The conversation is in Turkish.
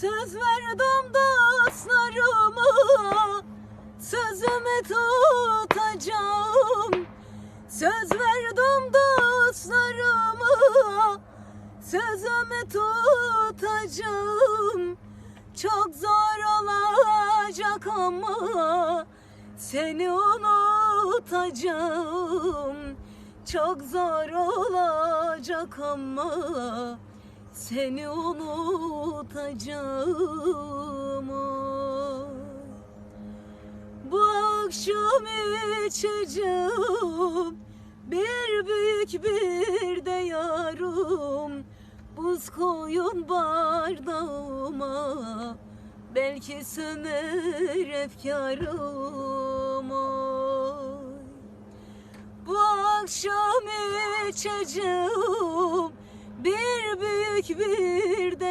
Söz verdim dostlarıma Sözümü tutacağım. Söz verdim dostlarıma Sözümü tutacağım. Çok zor olacak ama Seni unutacağım. Çok zor olacak ama Seni unutacağım oy. Bu akşam içeceğim bir büyük bir de yarım Buz koyun bardağıma Belki söner efkarım. Bu akşam içeceğim bir büyük bir de